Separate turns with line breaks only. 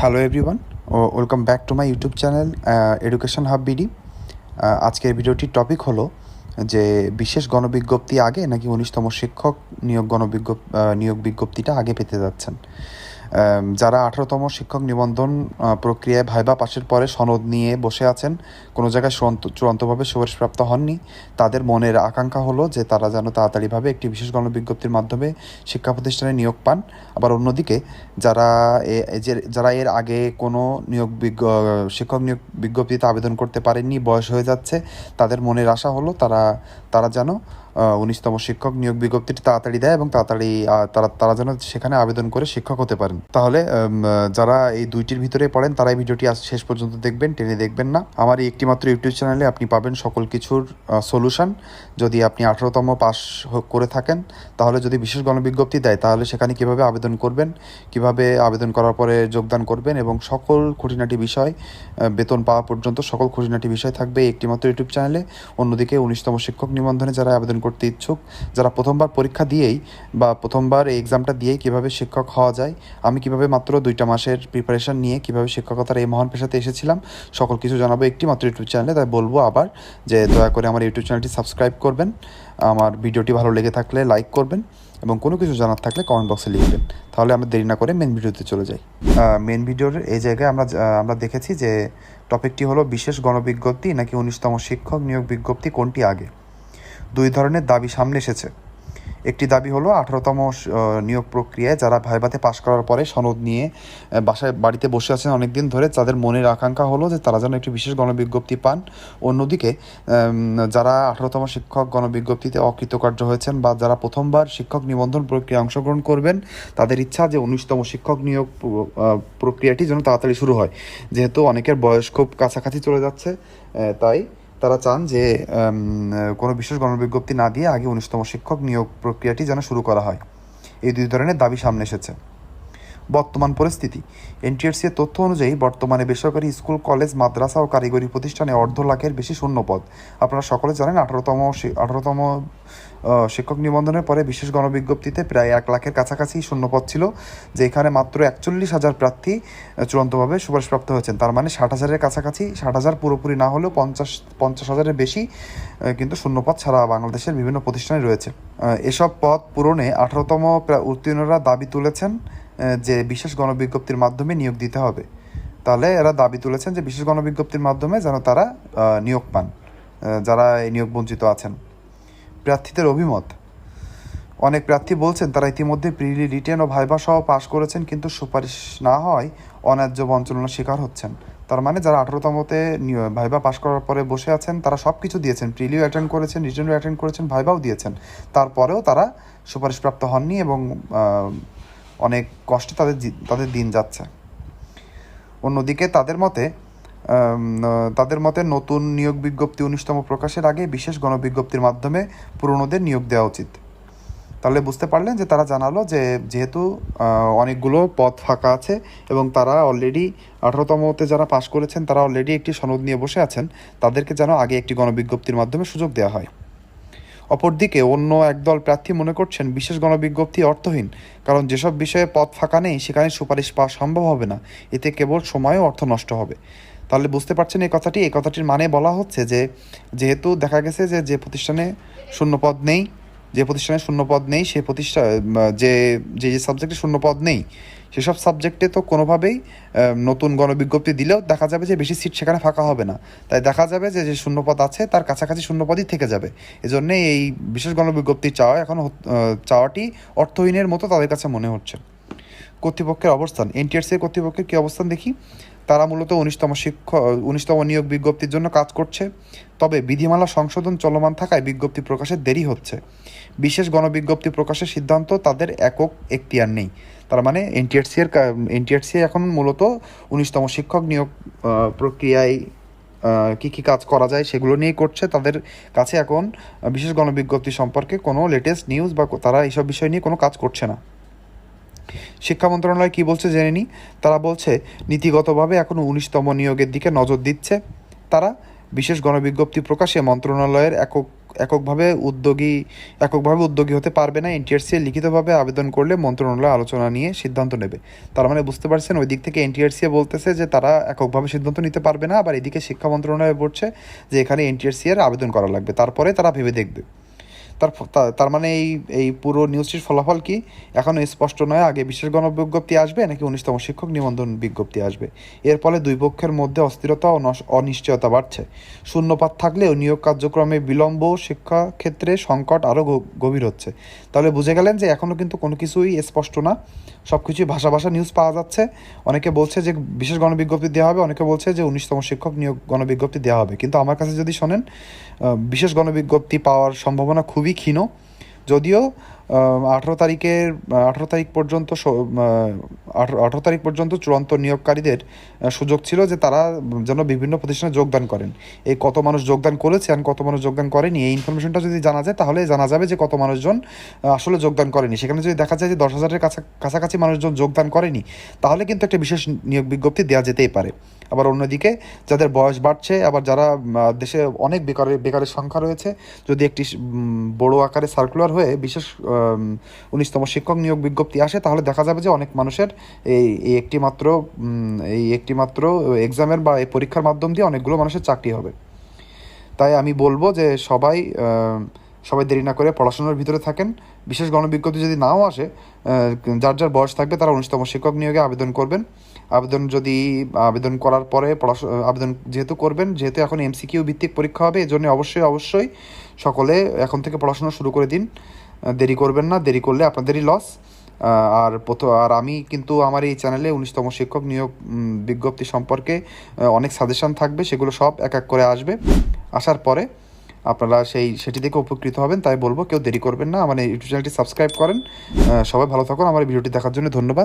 Hello everyone O welcome back to my YouTube channel education hub BD আজকের ভিডিওটির topic হলো যে বিশেষ গণবিজ্ঞপ্তি আগে নাকি উনিশতম শিক্ষক নিয়োগ গণবিজ্ঞপ নিয়োগ বিজ্ঞপ্তিটা আগে পেতে যাচ্ছেন। যারা আঠারোতম শিক্ষক নিবন্ধন প্রক্রিয়ায় ভাইবা পাশের পরে সনদ নিয়ে বসে আছেন, কোনো জায়গায় চূড়ান্ত চূড়ান্তভাবে সুপারিশপ্রাপ্ত হননি। তাদের মনের আকাঙ্ক্ষা হলো যে তারা যেন তাড়াতাড়িভাবে একটি বিশেষ গণবিজ্ঞপ্তির মাধ্যমে শিক্ষা প্রতিষ্ঠানে নিয়োগ পান। আবার অন্যদিকে, যারা যে- যারা এর আগে কোনো নিয়োগ শিক্ষক নিয়োগ বিজ্ঞপ্তিতে আবেদন করতে পারেননি, বয়স হয়ে যাচ্ছে, তাদের মনের আশা হলো তারা তারা যেন উনিশতম শিক্ষক নিয়োগ বিজ্ঞপ্তিটি তাড়াতাড়ি দেয় এবং তাড়াতাড়ি তারা তারা যেন সেখানে আবেদন করে শিক্ষক হতে পারেন। তাহলে যারা এই দুইটির ভিতরে পড়েন তারা এই ভিডিওটি শেষ পর্যন্ত দেখবেন, টেনে দেখবেন না। আমার এই একটিমাত্র ইউটিউব চ্যানেলে আপনি পাবেন সকল কিছুর সলিউশন যদি আপনি আঠারোতম পাস করে থাকেন, তাহলে যদি বিশেষ গণবিজ্ঞপ্তি দেয়, তাহলে সেখানে কীভাবে আবেদন করবেন, কীভাবে আবেদন করার পরে যোগদান করবেন এবং সকল খুঁটিনাটি বিষয় বেতন পাওয়া পর্যন্ত সকল খুঁটিনাটি বিষয় থাকবে একটিমাত্র ইউটিউব চ্যানেলে। অন্যদিকে উনিশতম শিক্ষক নিবন্ধনে যারা আবেদন করতে ইচ্ছুক, যারা প্রথমবার পরীক্ষা দিয়েই বা প্রথমবার এই এক্সামটা দিয়েই কীভাবে শিক্ষক হওয়া যায়, আমি কীভাবে মাত্র দুইটা মাসের প্রিপারেশন নিয়ে কীভাবে শিক্ষকতার এই মহান পেশাতে এসেছিলাম, সকল কিছু জানাব একটি মাত্র ইউটিউব চ্যানেলে তাই বলব আবার যে দয়া করে আমার ইউটিউব চ্যানেলটি সাবস্ক্রাইব করবেন, আমার ভিডিওটি ভালো লেগে থাকলে লাইক করবেন এবং কোনো কিছু জানার থাকলে কমেন্ট বক্সে লিখবেন তাহলে আমরা দেরি না করে মেন ভিডিওতে চলে যাই। মেন ভিডিওর এই জায়গায় আমরা আমরা দেখেছি যে টপিকটি হলো বিশেষ গণবিজ্ঞপ্তি নাকি উনিশতম শিক্ষক নিয়োগ বিজ্ঞপ্তি কোনটি আগে? দুই ধরনের দাবি সামনে এসেছে। একটি দাবি হলো, আঠারোতম নিয়োগ প্রক্রিয়ায় যারা ভাইভাতে পাশ করার পরে সনদ নিয়ে বাসায়, বাড়িতে বসে আছেন অনেক দিন ধরে, তাদের মনের আকাঙ্ক্ষা হলো যে তারা যেন একটি বিশেষ গণবিজ্ঞপ্তি পান। অন্যদিকে যারা আঠারোতম শিক্ষক গণবিজ্ঞপ্তিতে অকৃতকার্য হয়েছেন বা যারা প্রথমবার শিক্ষক নিবন্ধন প্রক্রিয়া অংশগ্রহণ করবেন, তাদের ইচ্ছা যে উনিশতম শিক্ষক নিয়োগ প্রক্রিয়াটি যেন তাড়াতাড়ি শুরু হয়। যেহেতু অনেকের বয়স খুব কাছাকাছি চলে যাচ্ছে তাই তারা চান যে কোনো বিশেষ গণবিজ্ঞপ্তি না দিয়ে আগে উনিশতম শিক্ষক নিয়োগ প্রক্রিয়াটি যেন শুরু করা হয়। এই দুই ধরনের দাবি সামনে এসেছে। বর্তমান পরিস্থিতি। এনটিআরসি এর তথ্য অনুযায়ী, বর্তমানে বেসরকারি স্কুল, কলেজ, মাদ্রাসা ও কারিগরি প্রতিষ্ঠানে অর্ধ লাখের বেশি শূন্যপদ। আপনারা সকলে জানেন, আঠারোতম আঠারোতম শিক্ষক নিবন্ধনের পরে বিশেষ গণবিজ্ঞপ্তিতে প্রায় এক লাখের কাছাকাছি শূন্যপদ ছিল, যেখানে মাত্র একচল্লিশ হাজার প্রার্থী চূড়ান্তভাবে সুপারিশপ্রাপ্ত হয়েছেন। তার মানে ষাট হাজারের কাছাকাছি, ষাট হাজার পুরোপুরি না হলেও পঞ্চাশ পঞ্চাশ হাজারের বেশি কিন্তু শূন্যপদ ছাড়া বাংলাদেশের বিভিন্ন প্রতিষ্ঠানে রয়েছে। এসব পদ পূরণে আঠারোতম উত্তীর্ণরা দাবি তুলেছেন যে বিশেষ গণবিজ্ঞপ্তির মাধ্যমে নিয়োগ দিতে হবে। তাহলে এরা দাবি তুলেছেন যে বিশেষ গণবিজ্ঞপ্তির মাধ্যমে যেন তারা নিয়োগ পান যারা এই নিয়োগ বঞ্চিত আছেন। প্রার্থীদের অভিমত। অনেক প্রার্থী বলছেন, তারা ইতিমধ্যে প্রিলি রিটেন ও ভাইবা সহ পাশ করেছেন, কিন্তু সুপারিশ না হয় অন্যায্য বঞ্চনার শিকার হচ্ছেন। তার মানে যারা আঠারোতমতে ভাইবা পাশ করার পরে বসে আছেন, তারা সব কিছু দিয়েছেন। প্রিলিও অ্যাটেন্ড করেছেন, রিটেনও অ্যাটেন্ড করেছেন, ভাইবাও দিয়েছেন। তারপরেও তারা সুপারিশপ্রাপ্ত হননি এবং অনেক কষ্টে তাদের তাদের দিন যাচ্ছে। অন্যদিকে তাদের মতে তাদের মতে নতুন নিয়োগ বিজ্ঞপ্তি উনিশতম প্রকাশের আগে বিশেষ গণবিজ্ঞপ্তির মাধ্যমে পুরনোদের নিয়োগ দেওয়া উচিত। তাহলে বুঝতে পারলেন যে তারা জানালো যে যেহেতু অনেকগুলো পথ ফাঁকা আছে এবং তারা অলরেডি আঠারোতমতে যারা পাশ করেছেন, তারা অলরেডি একটি সনদ নিয়ে বসে আছেন, তাদেরকে যেন আগে একটি গণবিজ্ঞপ্তির মাধ্যমে সুযোগ দেওয়া হয়। অপরদিকে অন্য একদল প্রার্থী মনে করছেন বিশেষ গণবিজ্ঞপ্তি অর্থহীন, কারণ যেসব বিষয়ে পদ ফাঁকা নেই সেখানে সুপারিশ পাওয়া সম্ভব হবে না। এতে কেবল সময় অর্থ নষ্ট হবে। তাহলে বুঝতে পারছেন এই কথাটি? এই কথাটির মানে বলা হচ্ছে যে, যেহেতু দেখা গেছে যে যে প্রতিষ্ঠানে শূন্যপদ নেই, যে প্রতিষ্ঠানে শূন্যপদ নেই সেই প্রতিষ্ঠা যে যে যে সাবজেক্টে শূন্যপদ নেই সেসব সাবজেক্টে তো কোনোভাবেই নতুন গণবিজ্ঞপ্তি দিলেও দেখা যাবে যে বেশি সিট সেখানে ফাঁকা হবে না। তাই দেখা যাবে যে যে শূন্যপদ আছে, তার কাছাকাছি শূন্যপদই থেকে যাবে। এজন্য এই বিশেষ গণবিজ্ঞপ্তি চাওয়া এখন চাওয়াটি অর্থহীনের মতো তাদের কাছে মনে হচ্ছে কর্তৃপক্ষের অবস্থান এনটিআরসি কর্তৃপক্ষের কী অবস্থান দেখি? তারা মূলত উনিশতম শিক্ষক উনিশতম নিয়োগ বিজ্ঞপ্তির জন্য কাজ করছে। তবে বিধিমালা সংশোধন চলমান থাকায় বিজ্ঞপ্তি প্রকাশের দেরি হচ্ছে। বিশেষ গণবিজ্ঞপ্তি প্রকাশের সিদ্ধান্ত তাদের একক এখতিয়ার নেই। তার মানে এনটিআরসি এর এনটিআরসি এখন মূলত উনিশতম শিক্ষক নিয়োগ প্রক্রিয়ায় কি কি কাজ করা যায় সেগুলো নিয়ে করছে। তাদের কাছে এখন বিশেষ গণবিজ্ঞপ্তি সম্পর্কে কোনো লেটেস্ট নিউজ বা তারা এইসব বিষয় নিয়ে কোনো কাজ করছে না। শিক্ষা মন্ত্রণালয় কী বলছে জেনে নিই তারা বলছে, নীতিগতভাবে এখনও উনিশতম নিয়োগের দিকে নজর দিচ্ছে। তারা বিশেষ গণবিজ্ঞপ্তি প্রকাশে মন্ত্রণালয়ের একক, এককভাবে উদ্যোগী এককভাবে উদ্যোগী হতে পারবে না। এনটিআরসি লিখিতভাবে আবেদন করলে মন্ত্রণালয় আলোচনা নিয়ে সিদ্ধান্ত নেবে। তার মানে বুঝতে পারছেন ওই দিক থেকে এনটিআরসি বলতেছে যে তারা এককভাবে সিদ্ধান্ত নিতে পারবে না। আবার এদিকে শিক্ষা মন্ত্রণালয় বলছে যে এখানে এনটিআরসি এর আবেদন করা লাগবে। তারপরে তারা ভেবে দেখবে। তার তার মানে এই এই পুরো নিউজটির ফলাফল কি? এখনও স্পষ্ট নয়। আগে বিশেষ গণবিজ্ঞপ্তি আসবে নাকি উনিশতম শিক্ষক নিবন্ধন বিজ্ঞপ্তি আসবে? এর ফলে দুই পক্ষের মধ্যে অস্থিরতা ও অনিশ্চয়তা বাড়ছে। শূন্যপাত থাকলেও নিয়োগ কার্যক্রমে বিলম্ব শিক্ষা ক্ষেত্রে সংকট আরও গভীর হচ্ছে। তাহলে বুঝে গেলেন যে এখনও কিন্তু কোনো কিছুই স্পষ্ট না। সব কিছুই ভাষা ভাষা নিউজ পাওয়া যাচ্ছে। অনেকে বলছে যে বিশেষ গণবিজ্ঞপ্তি দেওয়া হবে, অনেকে বলছে যে উনিশতম শিক্ষক নিয়োগ গণবিজ্ঞপ্তি দেওয়া হবে। কিন্তু আমার কাছে যদি শোনেন বিশেষ গণবিজ্ঞপ্তি পাওয়ার সম্ভাবনা খুবই ক্ষীণ। যদিও আঠেরো তারিখের আঠেরো তারিখ পর্যন্ত আঠেরো তারিখ পর্যন্ত চূড়ান্ত নিয়োগকারীদের সুযোগ ছিল যে তারা যেন বিভিন্ন প্রতিষ্ঠানে যোগদান করেন। এই কত মানুষ যোগদান করেছে আর কত মানুষ যোগদান করেনি, এই ইনফরমেশনটা যদি জানা যায়, তাহলে জানা যাবে যে কত মানুষজন আসলে যোগদান করেনি। সেখানে যদি দেখা যায় যে দশ হাজারের কাছা, কাছাকাছি মানুষজন যোগদান করেনি, তাহলে কিন্তু একটা বিশেষ নিয়োগ বিজ্ঞপ্তি দেওয়া যেতেই পারে। আবার অন্যদিকে যাদের বয়স বাড়ছে, আবার যারা দেশে অনেক বেকারের বেকারের সংখ্যা রয়েছে, যদি একটি বড় আকারে সার্কুলার হয়ে বিশেষ উনিশতম শিক্ষক নিয়োগ বিজ্ঞপ্তি আসে, তাহলে দেখা যাবে যে অনেক মানুষের এই একটি মাত্র এই একটি মাত্র এক্সামের বা এই পরীক্ষার মাধ্যম দিয়ে অনেকগুলো মানুষের চাকরি হবে। তাই আমি বলব যে সবাই সবাই দেরি না করে পড়াশোনার ভিতরে থাকেন। বিশেষ গণবিজ্ঞপ্তি যদি নাও আসে যার যার বয়স থাকবে তারা উনিশতম শিক্ষক নিয়োগে আবেদন করবেন। আবেদন যদি, আবেদন করার পরে পড়াশোনা আবেদন যেহেতু করবেন, যেহেতু এখন এমসিকিউ ভিত্তিক পরীক্ষা হবে এই জন্য অবশ্যই অবশ্যই সকলে এখন থেকে পড়াশোনা শুরু করে দিন। দেরি করবেন না, দেরি করলে আপনাদেরই লস আর প্রথম আর আমি কিন্তু আমার এই চ্যানেলে উনিশতম শিক্ষক নিয়োগ বিজ্ঞপ্তি সম্পর্কে অনেক সাজেশন থাকবে, সেগুলো সব এক এক করে আসবে। আসার পরে আপনারা সেই, সেটি থেকে উপকৃত হবেন, তাই বলব, কেউ দেরি করবেন না। আমার ইউটিউব চ্যানেলটি সাবস্ক্রাইব করেন। সবাই ভালো থাকুন। আমার ভিডিওটি দেখার জন্য ধন্যবাদ।